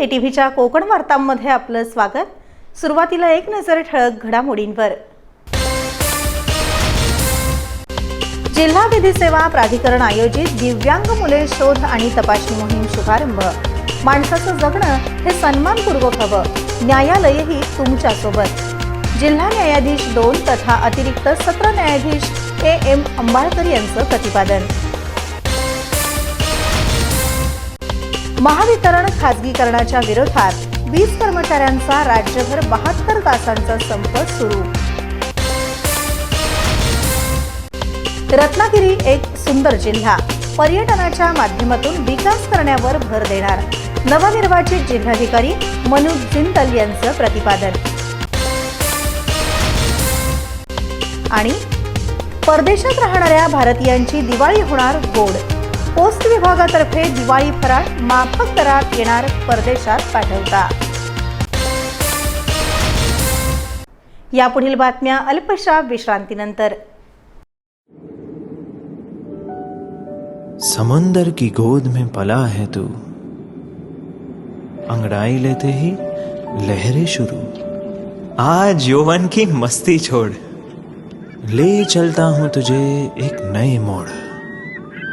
के T व्हीच्या कोकण वार्तांमध्ये आपलं स्वागत. सुरुवातीला एक नजर ठळक घडामोडींवर. जिल्हा विधी सेवा प्राधिकरण आयोजित दिव्यांग मुले शोध आणि तपासणी मोहीम शुभारंभ. माणसाचं जगणं हे सन्मानपूर्वक हवं. न्यायालयही तुमच्यासोबत. जिल्हा न्यायाधीश दोन तथा अतिरिक्त सत्र न्यायाधीश ए एम अंबाळकर यांचं प्रतिपादन. महावितरण खाजगीकरणाच्या विरोधात वीज कर्मचाऱ्यांचा राज्यभर बहात्तर तासांचा संप सुरू. रत्नागिरी एक सुंदर जिल्हा. पर्यटनाच्या माध्यमातून विकास करण्यावर भर देणार. नवनिर्वाचित जिल्हाधिकारी मनोज जिंदल यांचं प्रतिपादन. आणि परदेशात राहणाऱ्या भारतीयांची दिवाळी होणार गोड. पोस्ट विभागातर्फे दिवाळी फराळ माफक दरात येणार परदेशात पाठवता. यापुढील बातम्या अल्पशा विश्रांतीनंतर. समुंदर की गोद में पला है तू. अंगड़ाई लेते ही लहरें शुरू. आज यौवन की मस्ती छोड़. ले चलता हूं तुझे एक नए मोड़.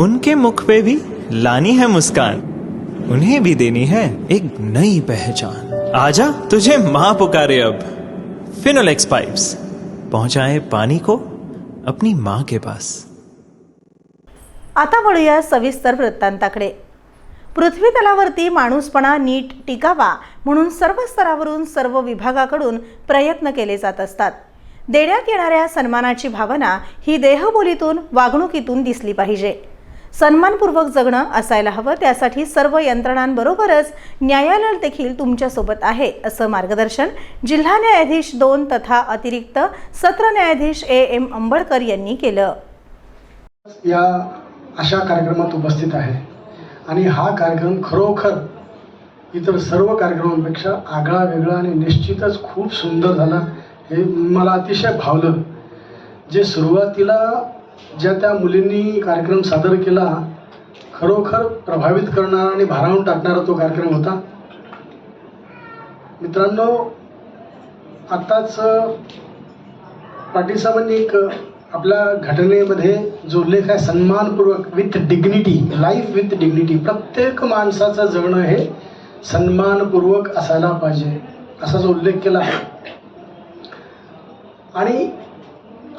उनके मुख पे भी लानी है मुस्कान। उन्हें भी देनी है एक नई पहचान। आजा तुझे माँ पुकारे अब। फिनोलेक्स पाइप्स पहुंचाए पानी को अपनी माँ के पास। आता वळूया सविस्तर वृत्तांताकडे. पृथ्वी तलावरती माणूसपणा नीट टिकावा म्हणून सर्व स्तरावरून सर्व विभागाकडून प्रयत्न केले जात असतात. देण्यात येणाऱ्या सन्मानाची भावना ही देहबोलीतून वागणुकीतून दिसली पाहिजे. सन्मानपूर्वक जगणं असायला हवं. त्यासाठी सर्व यंत्रणांबरोबरच न्यायालय देखील तुमच्यासोबत आहे असं मार्गदर्शन जिल्हा न्यायाधीश दोन तथा अतिरिक्त सत्र न्यायाधीश ए एम अंबळकर यांनी केलं. या अशा कार्यक्रमात उपस्थित आहे. आणि हा कार्यक्रम खरोखर इतर सर्व कार्यक्रमांपेक्षा आगळा वेगळा आणि निश्चितच खूप सुंदर झाला हे मला अतिशय भावलं. जे सुरुवातीला ज्या त्या मुलींनी कार्यक्रम सादर केला खरोखर प्रभावित करणारा आणि भारावून टाकणारा तो कार्यक्रम होता. मित्रांनो आत्ताच पाटील साहेबांनी एक आपल्या घटनेमध्ये जो उल्लेख आहे सन्मानपूर्वक with dignity life with dignity प्रत्येक माणसाचं जगणं हे सन्मानपूर्वक असायला पाहिजे असा जो उल्लेख केला आहे. आणि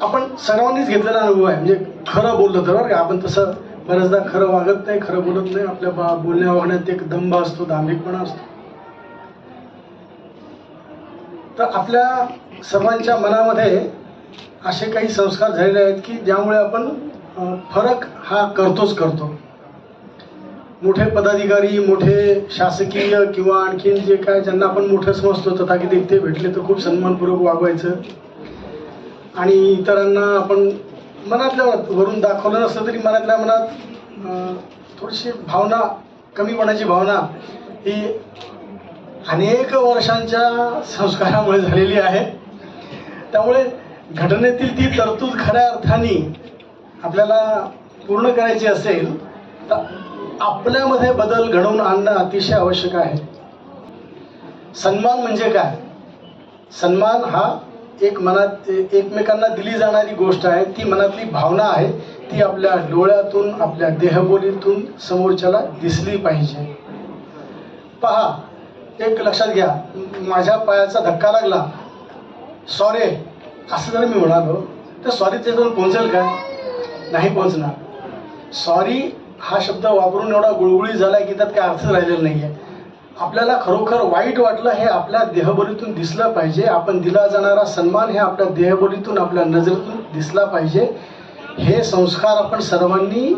आपण सर्वांनीच घेतलेला अनुभव आहे. म्हणजे खरं बोललं तर बरं का आपण तसं बऱ्याचदा खरं वागत नाही खरं बोलत नाही. आपल्या बा बोलण्या वागण्यात एक दंभ असतो दांभिकपणा असतो. तर आपल्या सर्वांच्या मनामध्ये असे काही संस्कार झालेले आहेत की ज्यामुळे आपण फरक हा करतोच करतो. मोठे पदाधिकारी मोठे शासकीय किंवा आणखीन जे काय ज्यांना आपण मोठं समजतो तथाकथित ते भेटले तर खूप सन्मानपूर्वक वागवायचं. आणि इतरांना आपण मनातल्या मनात वरून दाखवलं नसलं तरी मनातल्या मनात थोडीशी भावना कमीपणाची भावना ही अनेक वर्षांच्या संस्कारामुळे झालेली आहे. त्यामुळे घटनेतील ती तरतूद खऱ्या अर्थाने आपल्याला पूर्ण करायची असेल तर आपल्यामध्ये बदल घडवून आणणं अतिशय आवश्यक आहे. सन्मान म्हणजे काय? सन्मान हा एक मनात एकमेकांना दिली जाणारी गोष्ट आहे ती मनातली भावना आहे ती आपल्या डोळ्यातून आपल्या देहबोलीतून समोरच्याला दिसली पाहिजे. पहा एक लक्षात घ्या माझ्या पायाचा धक्का लागला. सॉरी असं जर मी म्हणालो तर सॉरी त्याच्यातून पोहोचेल काय? नाही पोहोचणार. सॉरी हा शब्द वापरून एवढा गुळगुळी झाला की त्यात काय अर्थ राहिलेला नाही आहे आपल्याला खरोखर वाईट वाटलं हे आपल्या देहबोलीतून दिसलं पाहिजे. आपण दिला जाणारा सन्मान हे आपल्या देहबोलीतून आपल्या नजरेतून दिसला पाहिजे. हे संस्कार आपण सर्वांनी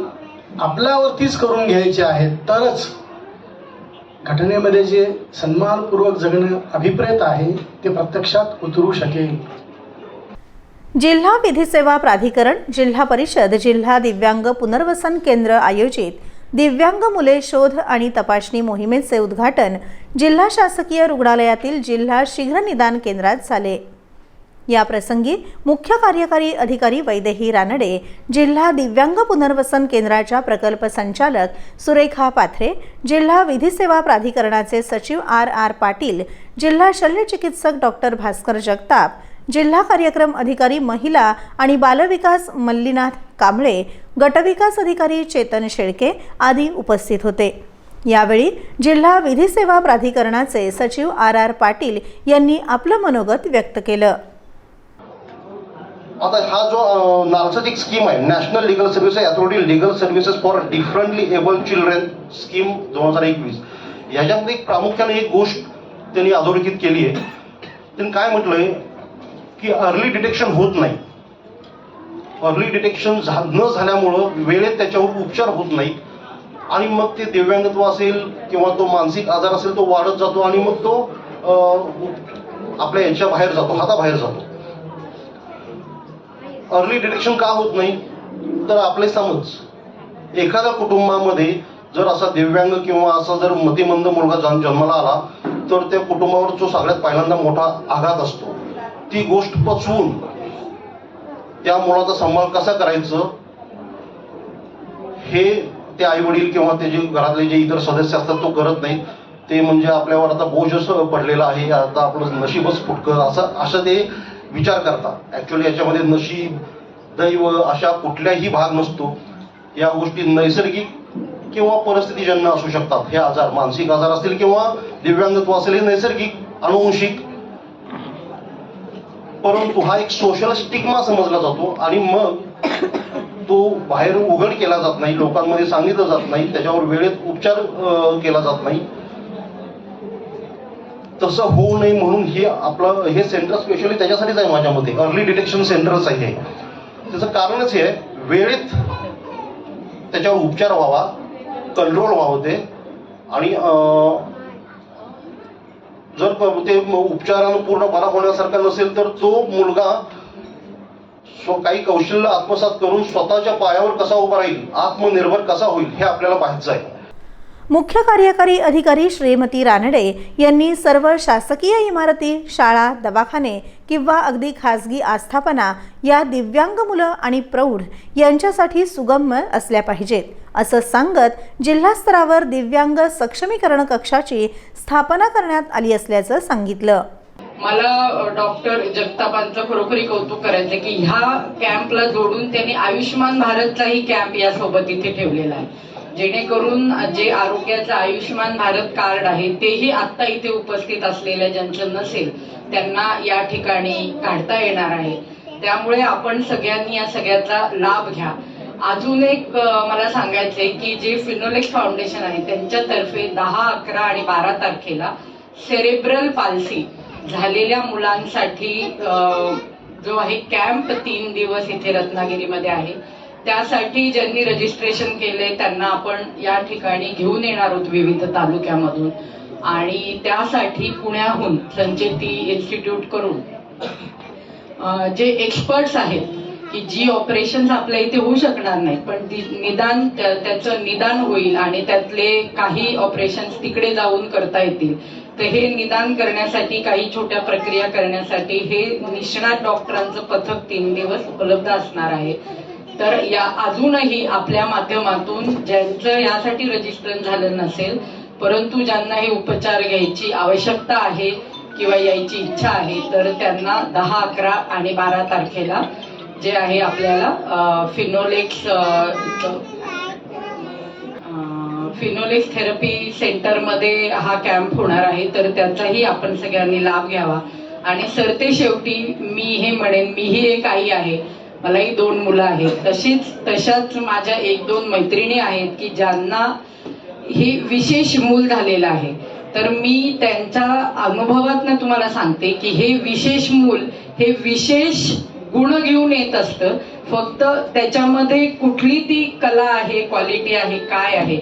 आपल्यावरतीच करून घ्यायचे आहेत. तरच घटनेमध्ये जे सन्मानपूर्वक जगणं अभिप्रेत आहे ते प्रत्यक्षात उतरू शकेल. जिल्हा विधी सेवा प्राधिकरण जिल्हा परिषद जिल्हा दिव्यांग पुनर्वसन केंद्र आयोजित दिव्यांग मुले शोध आणि तपासणी मोहिमेचे उद्घाटन जिल्हा शासकीय रुग्णालयातील जिल्हा शीघ्र निदान केंद्रात झाले. या प्रसंगी मुख्य कार्यकारी अधिकारी वैदेही रानडे जिल्हा दिव्यांग पुनर्वसन केंद्राच्या प्रकल्प संचालक सुरेखा पाथरे जिल्हा विधी सेवा प्राधिकरणाचे सचिव आर आर पाटील जिल्हा शल्यचिकित्सक डॉक्टर भास्कर जगताप जिल्हा कार्यक्रम अधिकारी महिला आणि बालविकास मल्लीनाथ कांबळे गटविकास अधिकारी चेतन शेळके आदी उपस्थित होते. यावेळी जिल्हा विधी सेवा प्राधिकरणाचे सचिव आर आर पाटील यांनी आपलं मनोगत व्यक्त केलं. आता हा जो अ, एक स्कीम आहे national legal services authority legal services for differently abled children scheme दोन हजार एकवीस. याच्यामध्ये प्रामुख्याने एक गोष्ट त्यांनी अधोरेखित केली आहे. त्यांनी काय म्हटलंय? की अर्ली डिटेक्शन होत नाही. अर्ली डिटेक्शन झा न झाल्यामुळं वेळेत त्याच्यावर उपचार होत नाही आणि मग ते दिव्यांगत्व असेल किंवा तो मानसिक आजार असेल तो वाढत जातो आणि मग तो आपल्या याच्या बाहेर जातो हाताबाहेर जातो. अर्ली डिटेक्शन का होत नाही? तर आपले समज एखाद्या कुटुंबामध्ये जर असा दिव्यांग किंवा असा जर मतिमंद मुलगा जन्माला आला तर त्या कुटुंबावर जो सगळ्यात पहिल्यांदा मोठा आघात असतो. ती गोष्ट पचवून त्या मुलाचा सांभाळ कसा करायचं हे ते आई वडील किंवा ते जे घरातले जे इतर सदस्य असतात तो करत नाही. ते म्हणजे आपल्यावर आता बोजच पडलेला आहे. आता आपलं नशीबच फुटकं असं असं ते विचार करतात. ऍक्च्युली याच्यामध्ये नशीब दैव अशा कुठल्याही भाग नसतो. या गोष्टी नैसर्गिक किंवा परिस्थितीजन्य असू शकतात. हे आजार मानसिक आजार असतील किंवा दिव्यांगत्व असेल हे नैसर्गिक अनुवंशिक परंतु हा एक सोशल स्टिग्मा समजला जातो आणि मग तो बाहेर उघड केला जात नाही लोकांमध्ये सांगितलं जात नाही त्याच्यावर वेळेत उपचार केला जात नाही. तसं होऊ नये म्हणून हे आपलं हे सेंटर स्पेशली त्याच्यासाठीच आहे माझ्या मते अर्ली डिटेक्शन सेंटरच आहे हे. त्याचं कारणच हे वेळेत त्याच्यावर उपचार व्हावा कंट्रोल व्हावं ते. आणि जर ते उपचारानं पूर्ण बरा होण्यासारखा नसेल तर तो मुलगा स्व काही कौशल्य आत्मसात करून स्वतःच्या पायावर कसा उभा राहील आत्मनिर्भर कसा होईल हे आपल्याला पाहायचं आहे. मुख्य कार्यकारी अधिकारी श्रीमती रानडे यांनी सर्व शासकीय इमारती शाळा दवाखाने किंवा अगदी खासगी आस्थापना या दिव्यांग मुलं आणि प्रौढ यांच्यासाठी सुगम्य असल्या पाहिजेत असं सांगत जिल्हा स्तरावर दिव्यांग सक्षमीकरण कक्षाची स्थापना करण्यात आली असल्याचं सांगितलं. मला डॉक्टर जगतापांचं खरोखरी कौतुक करायचं की ह्या कॅम्पला जोडून त्यांनी आयुष्यमान भारतचाही कॅम्प यासोबत इथे ठेवलेला आहे. जेणेकरून जे आरोग्याचं आयुष्यमान भारत कार्ड आहे तेही आत्ता इथे उपस्थित असलेल्या ज्यांचं नसेल त्यांना या ठिकाणी काढता येणार आहे. त्यामुळे आपण सगळ्यांनी या सगळ्याचा लाभ घ्या. अजून एक मला सांगायचंय की जे फिनोलेक्स फाउंडेशन आहे त्यांच्यातर्फे दहा अकरा आणि बारा तारखेला सेरेब्रल पाल्सी झालेल्या मुलांसाठी जो आहे कॅम्प तीन दिवस इथे रत्नागिरीमध्ये आहे. त्यासाठी ज्यांनी रजिस्ट्रेशन केले त्यांना आपण या ठिकाणी घेऊन येणार आहोत विविध तालुक्यामधून. आणि त्यासाठी पुण्याहून संचेती इन्स्टिट्यूट करून जे एक्सपर्ट्स आहेत की जी ऑपरेशन आपल्या इथे होऊ शकणार नाही पण निदान त्याचं निदान होईल आणि त्यातले काही ऑपरेशन तिकडे जाऊन करता येतील. तर हे निदान करण्यासाठी काही छोट्या प्रक्रिया करण्यासाठी हे निष्णात डॉक्टरांचं पथक तीन दिवस उपलब्ध असणार आहे. तर या अजूनही आपल्या माध्यमातून ज्यांचं यासाठी रजिस्ट्रेशन झालं नसेल परंतु ज्यांना हे उपचार घ्यायची आवश्यकता आहे किंवा यायची इच्छा आहे तर त्यांना दहा अकरा आणि बारा तारखेला जे आहे आपल्याला फिनोलेक्स फिनोलेक्स थेरपी सेंटरमध्ये हा कॅम्प होणार आहे तर त्याचाही आपण सगळ्यांनी लाभ घ्यावा. आणि सरते शेवटी मी हे म्हणेन मीही एक आई आहे. मलाही दोन मुलं आहेत. तशीच तशाच माझ्या एक दोन मैत्रिणी आहेत की ज्यांना हे विशेष मूल झालेलं आहे. तर मी त्यांच्या अनुभवातनं तुम्हाला सांगते की हे विशेष मूल हे विशेष गुण घेऊन येत असतं. फक्त त्याच्यामध्ये कुठली ती कला आहे क्वालिटी आहे काय आहे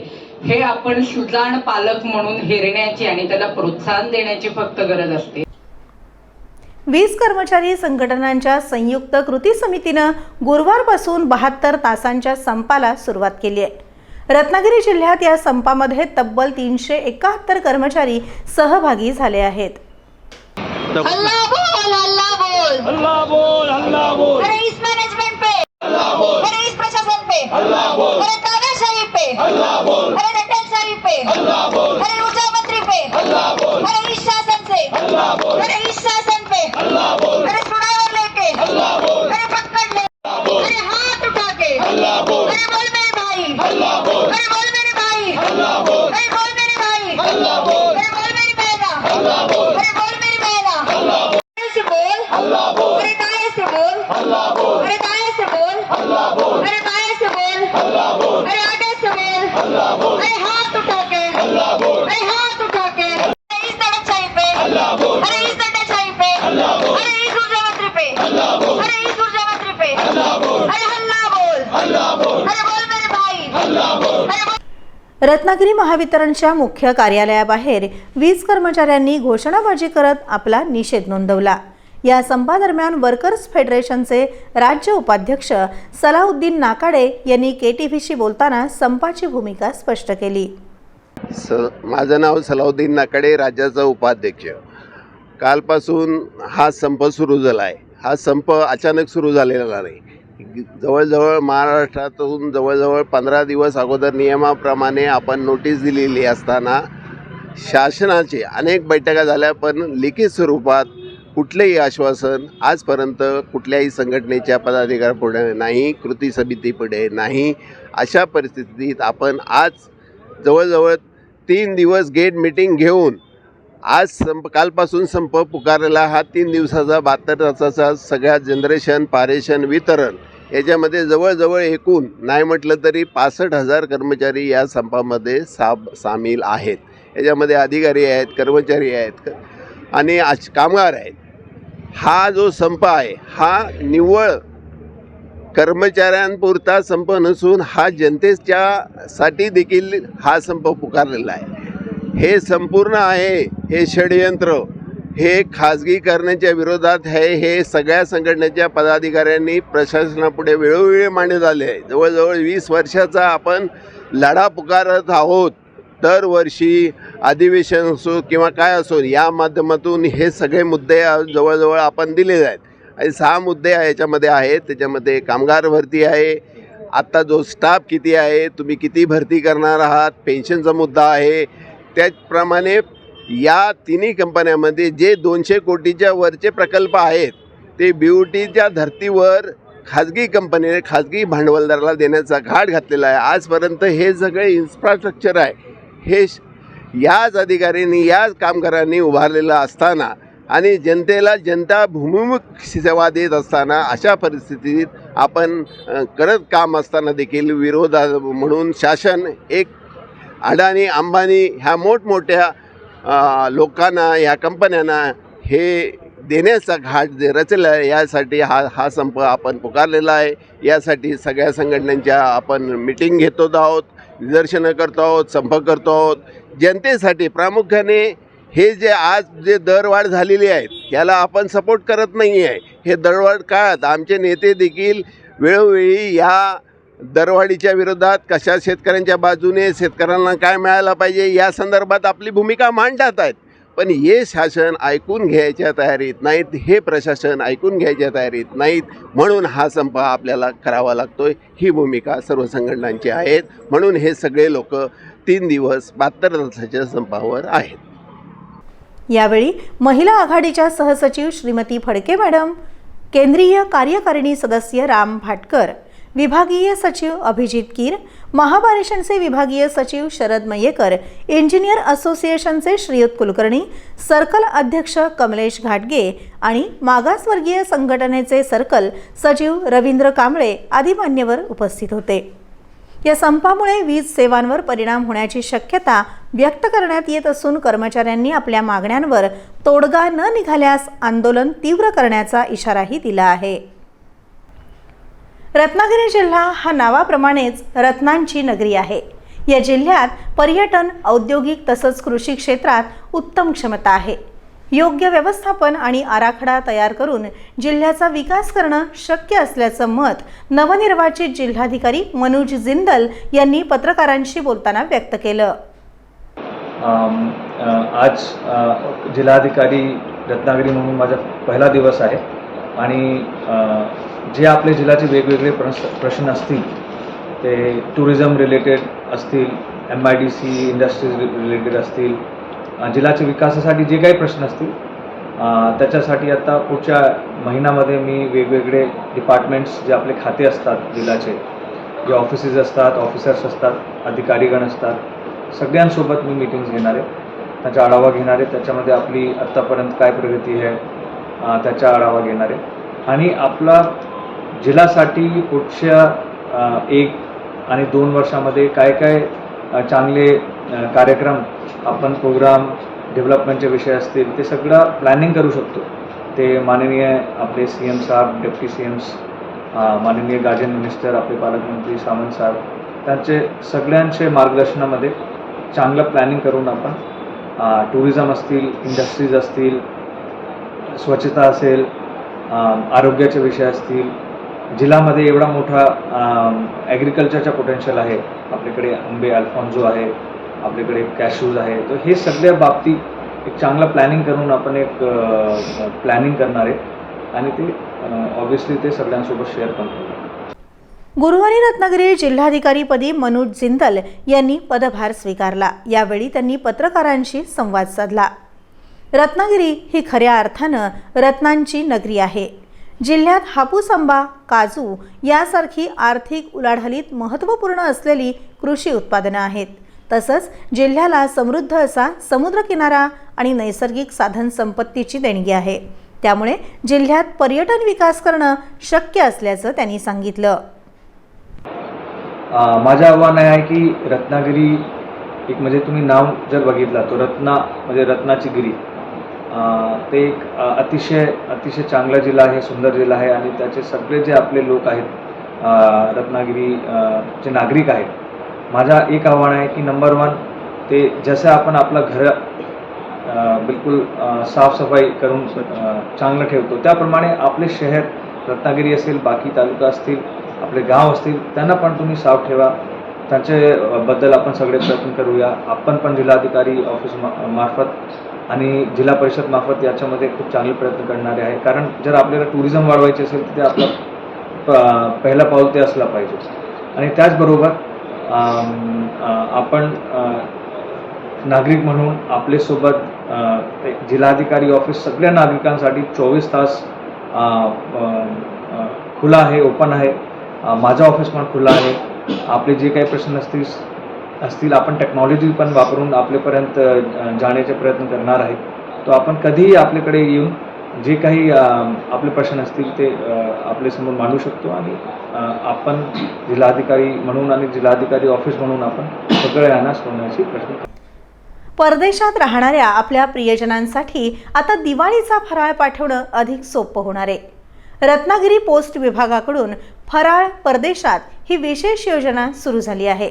हे आपण सुजाण पालक म्हणून हेरण्याची आणि त्याला प्रोत्साहन देण्याची फक्त गरज असते. वीज कर्मचारी संघटनांच्या संयुक्त कृती समितीनं गुरुवारपासून बहात्तर तासांच्या संपाला सुरुवात केली आहे. रत्नागिरी जिल्ह्यात या संपामध्ये तब्बल तीनशे एकाहत्तर कर्मचारी सहभागी झाले आहेत. अल्लाह बोल अल्लाह बोल. रत्नागिरी महावितरणच्या मुख्य कार्यालयाबाहेर वीज कर्मचाऱ्यांनी घोषणाबाजी करत आपला निषेध नोंदवला. या संपादरम्यान वर्कर्स फेडरेशनचे राज्य उपाध्यक्ष सलाउद्दीन नाकाडे यांनी के टी व्हीशी बोलताना संपाची भूमिका स्पष्ट केली. स माझं नाव सलाउद्दीन नाकाडे राज्याचा उपाध्यक्ष. कालपासून हा संप सुरू झाला आहे. हा संप अचानक सुरू झालेला नाही. जवळजवळ महाराष्ट्रातून जवळजवळ पंधरा दिवस अगोदर नियमाप्रमाणे आपण नोटीस दिलेली असताना शासनाचे अनेक बैठका झाल्या पण लिखित स्वरूपात कुठलेही आश्वासन आजपर्यंत कुठल्याही संघटनेच्या पदाधिकाऱ्यापुढे नाही कृती समितीपुढे नाही. अशा परिस्थितीत आपण आज जवळजवळ तीन दिवस गेट मीटिंग घेऊन आज संप कालपासून संप पुकारलेला हा तीन दिवसाचा बहात्तर तासाचा सगळ्या जनरेशन पारेशन वितरण याच्यामध्ये जवळजवळ एकूण नाही म्हटलं तरी पासष्ट हजार कर्मचारी या संपामध्ये सा सामील आहेत. याच्यामध्ये अधिकारी आहेत कर्मचारी आहेत आणि आज कामगार आहेत. हा जो संप आहे हा निव्वळ कर्मचाऱ्यांपुरता संप नसून हा जनतेच्या साठी देखील हा संप पुकारलेला आहे. हे संपूर्ण आहे हे षडयंत्र. हे खाजगीकरणाच्या विरोधात आहे. हे सगळ्या संघटनेच्या पदाधिकाऱ्यांनी प्रशासनापुढे वेळोवेळी मांडण्यात आले आहे. जवळजवळ वीस वर्षाचा आपण लढा पुकारत आहोत. दरवर्षी अधिवेशन असो किंवा काय असो या माध्यमातून हे सगळे मुद्दे जवळजवळ आपण दिले आहेत. आणि सहा मुद्दे याच्यामध्ये आहेत. त्याच्यामध्ये कामगार भरती आहे. आत्ता जो स्टाफ किती आहे तुम्ही किती भरती करणार आहात पेन्शनचा मुद्दा आहे. त्याचप्रमाणे या तिन्ही कंपन्यामध्ये जे दोनशे कोटीच्या वरचे प्रकल्प आहेत ते ब्युटीच्या धर्तीवर खाजगी कंपनीने खाजगी भांडवलदाराला देण्याचा घाट घातलेला आहे. आजपर्यंत हे सगळे इन्फ्रास्ट्रक्चर आहे. हे श- याच अधिकाऱ्यांनी याच कामगारांनी उभारलेलं असताना आणि जनतेला जनता भूमिमुख सेवा देत असताना अशा परिस्थितीत आपण करत काम असताना देखील विरोधा म्हणून शासन एक अडाणी अंबानी ह्या मोठमोठ्या लोकांना ह्या कंपन्यांना हे देण्याचा घाट जे रचला आहे यासाठी हा हा संप आपण पुकारलेला आहे. यासाठी सगळ्या संघटनांच्या आपण मिटिंग घेतो आहोत निदर्शनं करतो आहोत संप करतो आहोत. जनतेसाठी प्रामुख्याने हे जे आज जे दरवाढ झालेली आहेत याला आपण सपोर्ट करत नाही आहे हे दरवाढ काळात आमचे नेते देखील वेळोवेळी या दरवाढीच्या विरोधात कशा शेतकऱ्यांच्या बाजूने शेतकऱ्यांना काय मिळायला पाहिजे या संदर्भात आपली भूमिका मांडत आहेत. पण हे शासन ऐकून घ्यायच्या तयारीत नाहीत हे प्रशासन ऐकून घ्यायच्या तयारीत नाहीत. म्हणून हा संप आपल्याला करावा लागतोय. ही भूमिका सर्व संघटनांची आहेत. म्हणून हे सगळे लोक तीन दिवस बहात्तर तासाच्या संपावर आहेत. यावेळी महिला आघाडीच्या सहसचिव श्रीमती फडके मॅडम केंद्रीय कार्यकारिणी सदस्य राम भाटकर विभागीय सचिव अभिजित कीर महापारेषणचे विभागीय सचिव शरद मयेकर इंजिनियर असोसिएशनचे श्रीयुत कुलकर्णी सर्कल अध्यक्ष कमलेश घाटगे आणि मागासवर्गीय संघटनेचे सर्कल सचिव रवींद्र कांबळे आदी मान्यवर उपस्थित होते. या संपामुळे वीज सेवांवर परिणाम होण्याची शक्यता व्यक्त करण्यात येत असून कर्मचाऱ्यांनी आपल्या मागण्यांवर तोडगा न निघाल्यास आंदोलन तीव्र करण्याचा इशाराही दिला आहे. रत्नागिरी जिल्हा हा नावाप्रमाणेच रत्नांची नगरी आहे. या जिल्ह्यात पर्यटन औद्योगिक तसंच कृषी क्षेत्रात उत्तम क्षमता आहे. योग्य व्यवस्थापन आणि आराखडा तयार करून जिल्ह्याचा विकास करणं शक्य असल्याचं मत नवनिर्वाचित जिल्हाधिकारी मनोज जिंदल यांनी पत्रकारांशी बोलताना व्यक्त केलं. आज जिल्हाधिकारी रत्नागिरी म्हणून माझा पहिला दिवस आहे आणि जे आपले जिल्ह्याचे वेगवेगळे प्रश्न प्रश्न असतील ते टुरिझम रिलेटेड असतील M I D C industries related असतील जिल्ह्याच्या विकासासाठी जे काही प्रश्न असतील त्याच्यासाठी आता पुढच्या महिन्यामध्ये मी वेगवेगळे डिपार्टमेंट्स जे आपले खाते असतात जिल्ह्याचे जे ऑफिसेस असतात ऑफिसर्स असतात अधिकारीगण असतात सगळ्यांसोबत मी मीटिंग्स घेणार आहे. त्याचा आढावा घेणार आहे. त्याच्यामध्ये आपली आत्तापर्यंत काय प्रगती आहे त्याचा आढावा घेणार आहे. आणि आपला जिल्ह्यासाठी पुढच्या एक आणि दोन वर्षामध्ये काय काय चांगले कार्यक्रम आपण प्रोग्राम डेव्हलपमेंटचे विषय असतील ते सगळं प्लॅनिंग करू शकतो. ते माननीय आपले सी एम साहेब डेप्टी सी एम्स माननीय गार्जन मिनिस्टर आपले पालकमंत्री सामंत साहेब त्यांचे सगळ्यांचे मार्गदर्शनामध्ये चांगलं प्लॅनिंग करून आपण टुरिझम असतील इंडस्ट्रीज असतील स्वच्छता असेल आरोग्याचे विषय असतील जिल्ह्यामध्ये एवढा मोठा ॲग्रिकल्चरचा पोटेन्शियल आहे. आपल्याकडे आंबे अल्फॉन्झो आहे. आपल्याकडे कॅशूज आहे. तर हे सगळ्या बाबतीत एक चांगलं प्लॅनिंग करून आपण एक प्लॅनिंग करणार आहे. आणि ते ऑब्व्हियसली ते सगळ्यांसोबत शेअर पण गुरुवारी रत्नागिरी जिल्हाधिकारीपदी मनोज जिंदल यांनी पदभार स्वीकारला. यावेळी त्यांनी पत्रकारांशी संवाद साधला. रत्नागिरी ही खऱ्या अर्थानं रत्नांची नगरी आहे. जिल्ह्यात हापूस आंबा काजू यासारखी आर्थिक उलाढालीत महत्त्वपूर्ण असलेली कृषी उत्पादनं आहेत. तसंच जिल्ह्याला समृद्ध असा समुद्रकिनारा आणि नैसर्गिक साधन संपत्तीची देणगी आहे. त्यामुळे जिल्ह्यात पर्यटन विकास करणं शक्य असल्याचं त्यांनी सांगितलं. माझं आव्हान आहे की रत्नागिरी एक म्हणजे तुम्ही नाव जर बघितला तो रत्ना म्हणजे रत्नाची गिरी. ते एक अतिशय अतिशय चांगला जिल्हा आहे सुंदर जिल्हा आहे आणि त्याचे सगळे जे आपले लोक आहेत रत्नागिरी चे नागरिक आहेत माझा एक आव्हान आहे की नंबर वन ते जसं आपण आपलं घर बिलकुल साफसफाई करून चांगलं ठेवतो त्याप्रमाणे आपले शहर रत्नागिरी असेल बाकी तालुका असतील आपले गाव असतील त्यांना पण तुम्ही साफ ठेवा. त्यांचे बद्दल आपण सगळे प्रयत्न करूया. आपण पण जिल्हाधिकारी ऑफिस मार्फत आणि जिल्हा परिषद मार्फत याच्यामध्ये खूप चांगले प्रयत्न करणारे आहे. कारण जर आपल्याला टुरिझम वाढवायचे असेल तर ते आपलं प- पाऊल ते असला पाहिजे. आणि त्याचबरोबर आपण नागरिक म्हणून आपल्यासोबत ते जिल्हाधिकारी ऑफिस सगळ्या नागरिकांसाठी चोवीस तास खुला आहे ओपन आहे. माझा ऑफिस पण खुला आहे. आपले जे काही प्रश्न असतील असतील आपण टेक्नॉलॉजी पण वापरून आपल्यापर्यंत जाण्याचा जाण्याचे प्रयत्न करणार आहे तो आपण कधीही आपल्याकडे येऊन जे काही आपले प्रश्न असतील ते आपल्यासमोर मांडू शकतो आणि आपण जिल्हाधिकारी म्हणून आणि जिल्हाधिकारी ऑफिस म्हणून आपण सगळ्यांना सोडण्याची प्रश्न परदेशात राहणाऱ्या आपल्या प्रियजनांसाठी आता दिवाळीचा फराळ पाठवणं अधिक सोपं होणार आहे. रत्नागिरी पोस्ट विभागाकडून फराळ परदेशात ही विशेष योजना सुरू झाली आहे.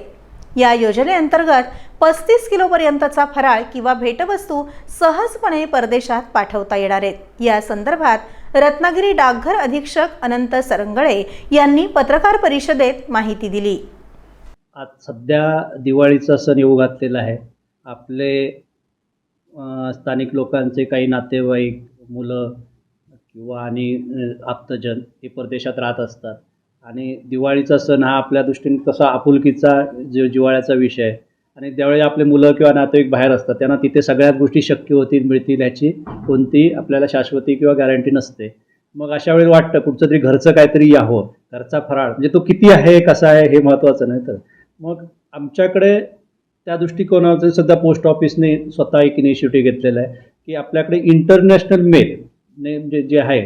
या योजनेअंतर्गत पस्तीस किलोपर्यंतचा फराळ किंवा भेटवस्तू सहजपणे परदेशात पाठवता येणार आहेत. या संदर्भात रत्नागिरी डाकघर अधीक्षक अनंत सरंगळे यांनी पत्रकार परिषदेत माहिती दिली. आज सध्या दिवाळीचा सण येऊ घातलेला आहे. आपले स्थानिक लोकांचे काही नातेवाईक मुलं किंवा आणि आप्तजन हे परदेशात राहत असतात. आणि दिवाळीचा सण हा आपल्या दृष्टीने कसा आपुलकीचा जो जिवाळ्याचा विषय आहे. आणि त्यावेळी आपले मुलं किंवा नातेवाईक बाहेर असतात त्यांना तिथे सगळ्याच गोष्टी शक्य होतील मिळतील ह्याची कोणती आपल्याला शाश्वती किंवा गॅरंटी नसते. मग अशा वेळी वाटतं कुठचं तरी घरचं काहीतरी यावं घरचा फराळ म्हणजे तो किती आहे कसा आहे हे महत्त्वाचं नाही तर. मग आमच्याकडे त्या दृष्टिकोनाचं सध्या पोस्ट ऑफिसने स्वतः एक इनिशिएटिव्ह घेतलेला आहे की आपल्याकडे इंटरनॅशनल मेल ने जे जे आहे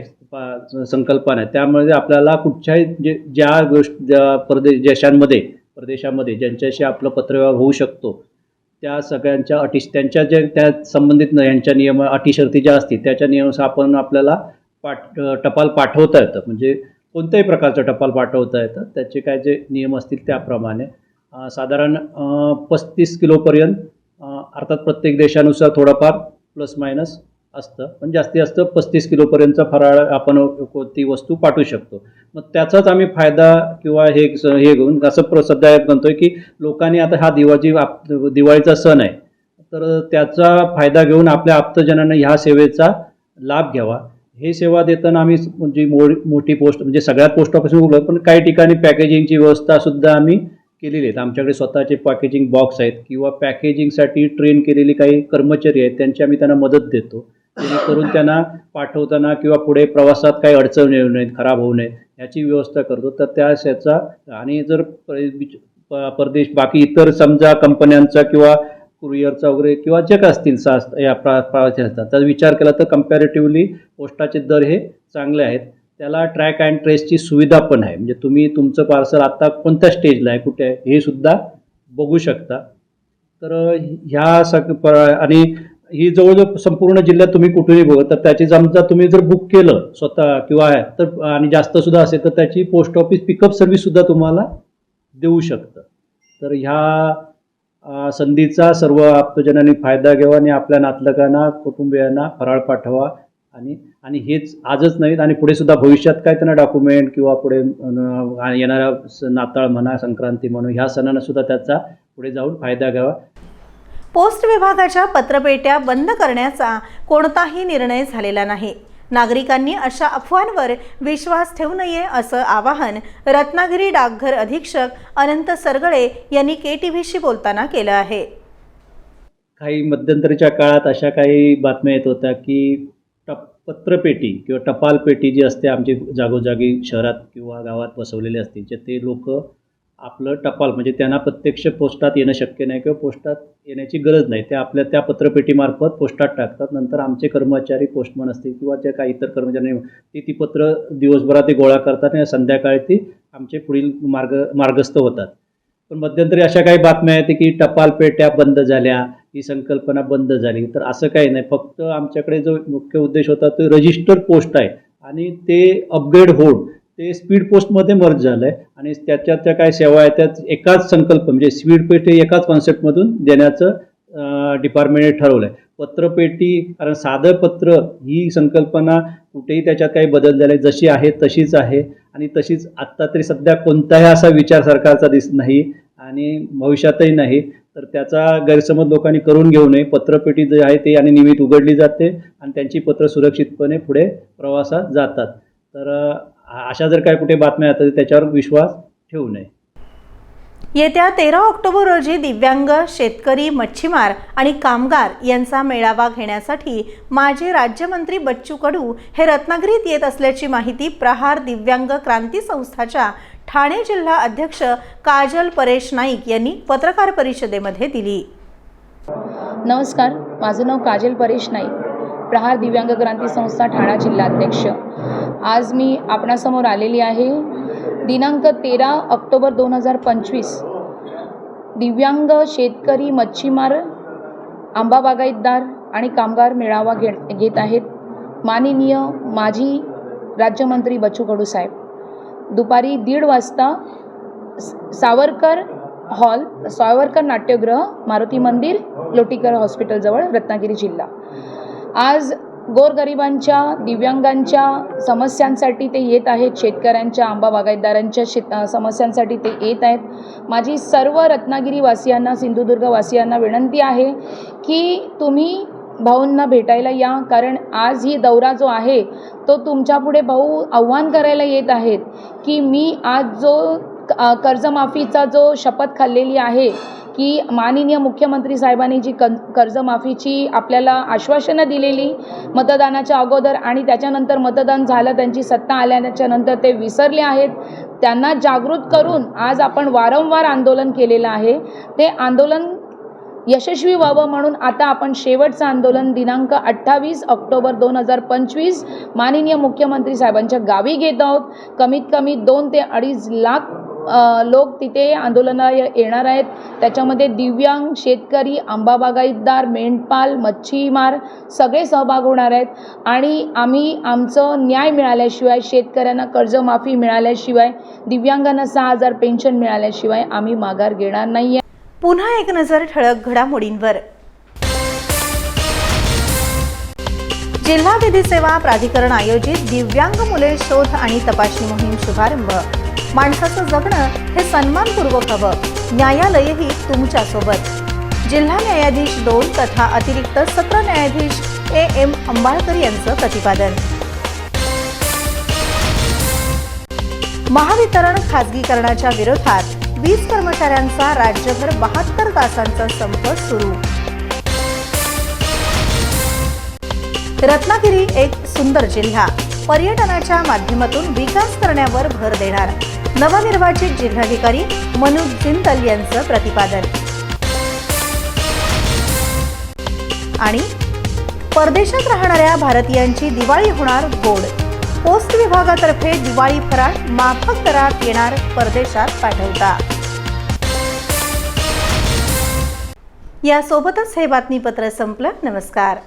संकल्पना आहे. त्यामुळे आपल्याला कुठच्याही जे ज्या गोष्ट ज्या परदेश देशांमध्ये प्रदेशामध्ये ज्यांच्याशी आपलं पत्रव्यवहार होऊ शकतो त्या सगळ्यांच्या अटी त्यांच्या जे त्या संबंधित न- यांच्या नियम अटी शर्ती ज्या असतील त्याच्या नियमानुसार आपण आपल्याला पाठ टपाल पाठवता येतं. म्हणजे कोणत्याही प्रकारचं टपाल पाठवता येतं. त्याचे काय जे नियम असतील त्याप्रमाणे. साधारण पस्तीस किलोपर्यंत अर्थात प्रत्येक देशानुसार थोडंफार प्लस मायनस असतं. पण जास्तीत जास्त पस्तीस किलोपर्यंत फराळ आपण कोणती वस्तू पाठवू शकतो. मग त्याचाच आम्ही फायदा किंवा हे हे घेऊन असं प्र सध्या म्हणतोय की लोकांनी आता हा दिवाळी आप दिवाळीचा सण आहे. तर त्याचा फायदा घेऊन आपल्या आप्तजनांना ह्या सेवेचा लाभ घ्यावा. हे सेवा देताना आम्ही म्हणजे मो मोठी पोस्ट म्हणजे सगळ्यात पोस्ट ऑफिस उघडलं पण काही ठिकाणी पॅकेजिंगची व्यवस्थासुद्धा आम्ही केलेली आहेत आमच्याकडे स्वतःचे पॅकेजिंग बॉक्स आहेत किंवा पॅकेजिंगसाठी ट्रेन केलेली काही कर्मचारी आहेत त्यांची आम्ही त्यांना मदत देतो. जेणेकरून त्यांना पाठवताना किंवा पुढे प्रवासात काही अडचण येऊ नयेत खराब होऊ नये याची व्यवस्था करतो. तर त्या याचा आणि जर प- परदेश बाकी इतर समजा कंपन्यांचा किंवा कुरिअरचा वगैरे किंवा जे काय असतील सा या प्रा प्रावाचे असतात त्याचा विचार केला तर कम्पॅरेटिव्हली पोस्टाचे दर हे चांगले आहेत. त्याला ट्रॅक अँड ट्रेसची सुविधा पण आहे. म्हणजे तुम्ही तुमचं पार्सल आत्ता कोणत्या स्टेजला आहे कुठे आहे हे सुद्धा बघू शकता. तर ह्या सग प- आणि ही जवळजवळ संपूर्ण जिल्ह्यात तुम्ही कुठेही बघा तर त्याची समजा तुम्ही जर बुक केलं स्वतः किंवा आहे तर आणि जास्त सुद्धा असेल तर त्याची पोस्ट ऑफिस पिकअप सर्व्हिस सुद्धा तुम्हाला देऊ शकतं. तर ह्या संधीचा सर्व आप्तजनांनी फायदा घ्यावा आणि आपल्या नातलगांना कुटुंबियांना फराळ पाठवा आणि आणि हेच आजच नाहीत आणि पुढे सुद्धा भविष्यात काय त्यांना डॉक्युमेंट किंवा पुढे येणारा येणाऱ्या स- नाताळ म्हणा संक्रांती म्हणून ह्या सणांना सुद्धा त्याचा पुढे जाऊन फायदा घ्यावा. पोस्ट विभागाच्या पत्रपेट्या बंद करण्याचा कोणताही निर्णय झालेला नाही. नागरिकांनी अशा अफवांवर विश्वास ठेवू नये असं आवाहन रत्नागिरी डाकघर अधीक्षक अनंत सरगळे यांनी के टी व्हीशी बोलताना केलं आहे. काही मध्यंतरीच्या काळात अशा काही बातम्या येत होत्या की टप पत्रपेटी किंवा टपाल पेटी जी असते आमची जागोजागी शहरात किंवा गावात बसवलेली असते जे ते लोक आपलं टपाल म्हणजे त्यांना प्रत्यक्ष पोस्टात येणं शक्य नाही किंवा पोस्टात येण्याची गरज नाही. ते आपल्या त्या पत्रपेटीमार्फत पोस्टात टाकतात. नंतर आमचे कर्मचारी पोस्टमन असतील किंवा ज्या काही इतर कर्मचारी ती ती पत्र दिवसभरात ते गोळा करतात आणि संध्याकाळी ती आमचे पुढील मार्ग मार्गस्थ होतात. पण मध्यंतरी अशा काही बातम्या आहेत की टपाल पेट्या बंद झाल्या ही संकल्पना बंद झाली. तर असं काही नाही. फक्त आमच्याकडे जो मुख्य उद्देश होता तो रजिस्टर पोस्ट आहे आणि ते अपग्रेड होऊन ते स्पीड पोस्टमध्ये मर्ज झालं आहे आणि त्याच्यात त्या काय सेवा आहेत त्यात एकाच संकल्प म्हणजे स्पीड पोस्ट हे एकाच कॉन्सेप्टमधून देण्याचं डिपार्टमेंटने ठरवलं आहे पत्रपेटी कारण साधं पत्र ही संकल्पना कुठेही त्याच्यात काही बदल झाले जशी आहे तशीच आहे. आणि तशीच आत्ता तरी सध्या कोणताही असा विचार सरकारचा दिसत नाही आणि भविष्यातही नाही. तर त्याचा गैरसमज लोकांनी करून घेऊ नये. पत्रपेटी जे आहे ते आणि नियमित उघडली जाते आणि त्यांची पत्र सुरक्षितपणे पुढे प्रवासात जातात. तर अशा जर काय कुठे बातम्या येतात तर त्याच्यावर विश्वास ठेवू नये. येत्या तेरा ऑक्टोबर रोजी दिव्यांग शेतकरी मच्छीमार आणि कामगार यांचा मेळावा घेण्यासाठी माजी राज्यमंत्री बच्चू कडू हे रत्नागिरीत येत असल्याची माहिती प्रहार दिव्यांग क्रांती संस्थाच्या ठाणे जिल्हा अध्यक्ष काजल परेश नाईक यांनी पत्रकार परिषदेमध्ये दिली. नमस्कार माझं नाव काजल परेश नाईक प्रहार दिव्यांग क्रांती संस्था ठाणा जिल्हाध्यक्ष आज मी आपणासमोर आलेली आहे. दिनांक तेरा ऑक्टोबर दोन हजार पंचवीस. दिव्यांग शेतकरी मच्छीमार आंबा बागायतदार आणि कामगार मेळावा घे घेत आहेत. माननीय माजी राज्यमंत्री बच्चू कडू साहेब. दुपारी दीड वाजता सावरकर हॉल सावरकर नाट्यगृह मारुती मंदिर लोटीकर हॉस्पिटलजवळ रत्नागिरी जिल्हा. आज गोरगरिबांच्या दिव्यांगांच्या समस्यांसाठी ते येत आहेत शेतकऱ्यांच्या आंबा बागायतदारांच्या शेत समस्यांसाठी ते येत आहेत. माझी सर्व रत्नागिरीवासियांना सिंधुदुर्गवासियांना विनंती आहे की तुम्ही भाऊंना भेटायला या कारण आज ही दौरा जो आहे तो तुमच्यापुढे भाऊ आव्हान करायला येत आहेत की मी आज जो कर्जमाफीचा जो शपथ खाल्लेली आहे की माननीय मुख्यमंत्री साहेबांनी जी कन कर्जमाफीची आपल्याला आश्वासनं दिलेली मतदानाच्या अगोदर आणि त्याच्यानंतर मतदान झालं त्यांची सत्ता आल्याच्यानंतर ते विसरले आहेत त्यांना जागृत करून आज आपण वारंवार आंदोलन केलेलं आहे. ते आंदोलन यशस्वी व्हावं म्हणून आता आपण शेवटचं आंदोलन दिनांक अठ्ठावीस ऑक्टोबर दोन हजार पंचवीस माननीय मुख्यमंत्री साहेबांच्या गावी घेत आहोत. कमीत कमी दोन ते अडीच लाख लोक तिथे आंदोलना येणार आहेत. त्याच्यामध्ये दिव्यांग शेतकरी आंबा बागायतदार मेंढपाल मच्छीमार सगळे सहभाग होणार आहेत. आणि आम्ही आमचं न्याय मिळाल्याशिवाय शेतकऱ्यांना कर्जमाफी मिळाल्याशिवाय दिव्यांगांना सहा हजार पेन्शन मिळाल्याशिवाय आम्ही माघार घेणार नाही पुन्हा एक नजर ठळक घडामोडींवर. जिल्हा विधी सेवा प्राधिकरण आयोजित दिव्यांग मुले शोध आणि तपासणी मोहीम शुभारंभ. माणसाचं जगणं हे सन्मानपूर्वक हवं. न्यायालयही तुमच्यासोबत. जिल्हा न्यायाधीश दोन तथा अतिरिक्त सत्र न्यायाधीश ए एम अंबाळकर यांचं प्रतिपादन. महावितरण खाजगीकरणाच्या विरोधात वीज कर्मचाऱ्यांचा राज्यभर बहात्तर तासांचा संप सुरू. रत्नागिरी एक सुंदर जिल्हा. पर्यटनाच्या माध्यमातून विकास करण्यावर भर देणार. नवनिर्वाचित जिल्हाधिकारी मनोज जिंदल यांचं प्रतिपादन. आणि परदेशात राहणाऱ्या भारतीयांची दिवाळी होणार गोड. पोस्ट विभागातर्फे दिवाळी फराळ माफक दरात येणार परदेशात पाठवता. यासोबतच हे बातमीपत्र संपलं. नमस्कार.